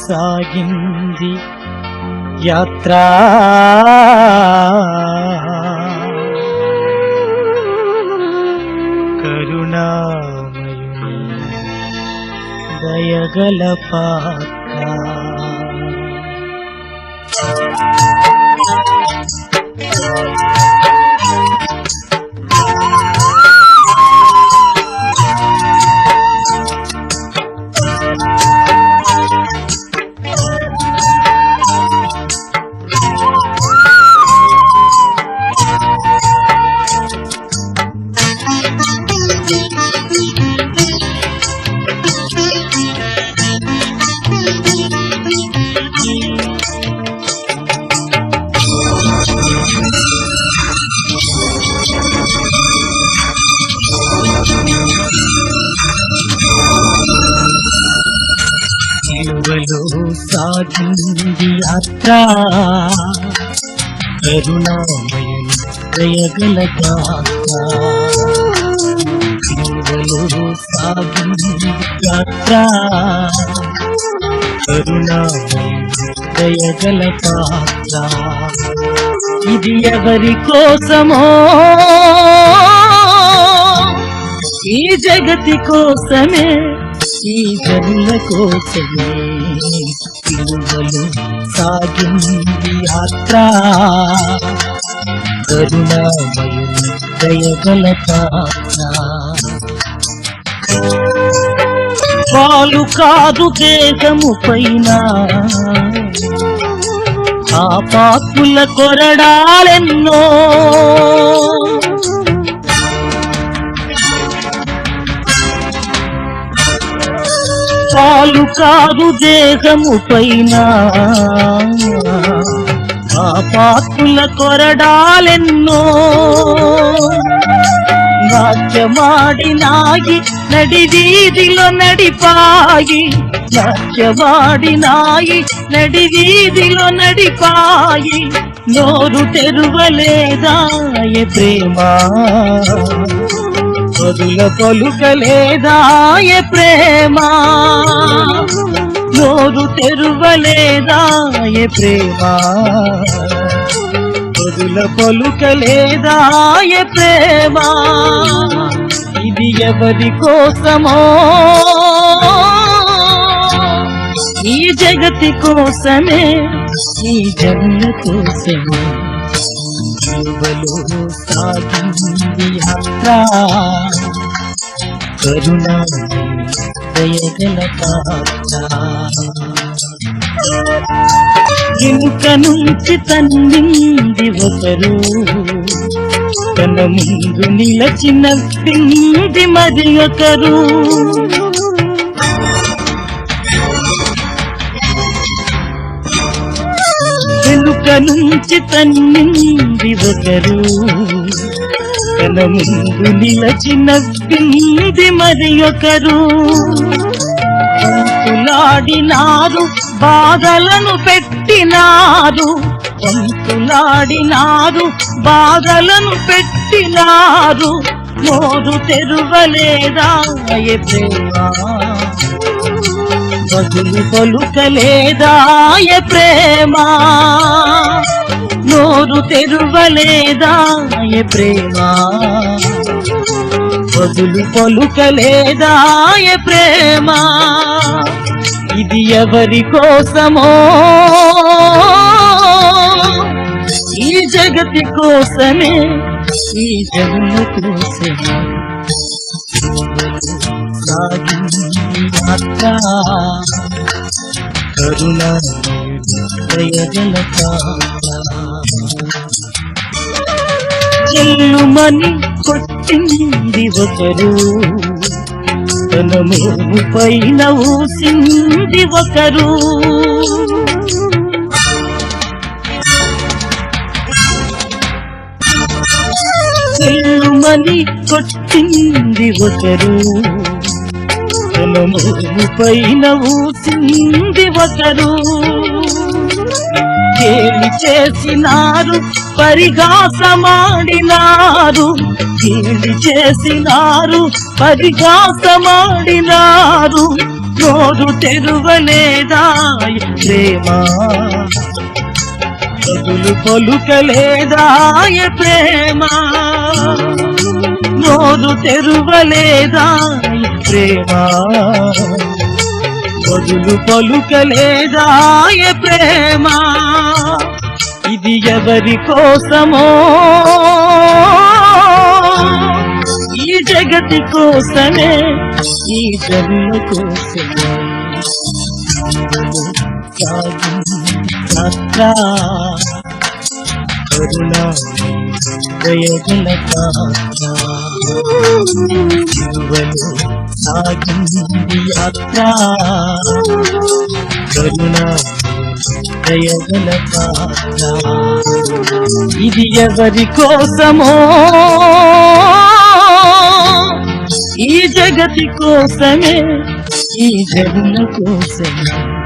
సాగింది యాత్ర కరుణామయుని దయగల పాత్ర సాగింది యాత్ర కరుణామయం దయగల గాత్ర సాగింది యాత్ర కరుణామయం దయగల పాత్ర ఇది ఎవరి కోసమో? ఈ జగతి కోసమే ఈ జనుల కోసమే విలువలు సాగింది యాత్ర కరుణామయుని దయగల పాత్ర పాలు కాదు దేశము పైన. ఆ పాపుల కొరడాలెన్నో. కాదు దేహము పైన. ఆ పాపుల కొరడాలెన్నో నాట్యమాడి నాగి వీధిలో నడిపాయి. నాట్యమాడి నాయి వీధిలో నడిపాయి. నోరు తెరువలేదాయ ప్రేమ? పదుల పలుకలేదాయ ప్రేమా? నోరు తెరువలేదాయ ప్రేమ? వదుల పలుకలేదాయ ప్రేమ? ఇది ఎవరి కోసమో? ఈ జగతి కోసమే ఈ జన్మ కోసమే. జీవలో సాగింది యాత్ర. కరుణ దయగల పాత్ర నుంచి తన్నింది ఒకరు. తన ముందు నిలచిన పిండి మరి ఒకరు. వెనుక నుంచి తన్నింది ఒకరు. తన ముందు నిలచిన పిండి మరి ఒకరు. వంతులాడినారు బాధలను పెట్టినారు. వంతులాడినారు బాధలను పెట్టినారు. నోరు తెరువలేదా ప్రేమ బదులు పలుకలేదాయ ప్రేమా నోరు తెరువలేదాయ ప్రేమ? బదులు పలుకలేదాయ ప్రేమ? ఇది ఎవరి కోసమో? ఈ జగతి కోసమే ఈ జగన్ కోసమే. కరుణ చెల్లుమని కొట్టింది ఒకరు. తన మోము పైన ఊసింది ఒకరు. చెల్లుమని కొట్టింది ఒకరు. తన మోము పైన ఊసింది ఒకరు. కేలి చేసినారు పరిహాసమాడినారు కేలి చేసినారు పరిహాసమాడినారు నోరు తెరువలేదాయ ప్రేమ బదులు పలుకలేదాయ ప్రేమ నోరు తెరువలేదాయ ప్రేమ బదులు పలుకలేదాయ ప్రేమ? ఇది ఎవరి కోసమో? ఈ జగతి కోసమే ఈ జన్మ కోసమే. సాగు కరుణా దయగల చిరువలు సాగింది యాత్ర కరుణా దయగల ఇది ఎవరి కోసమో? ఈ జగతి కోసమే ఈ జన్మ కోసమే.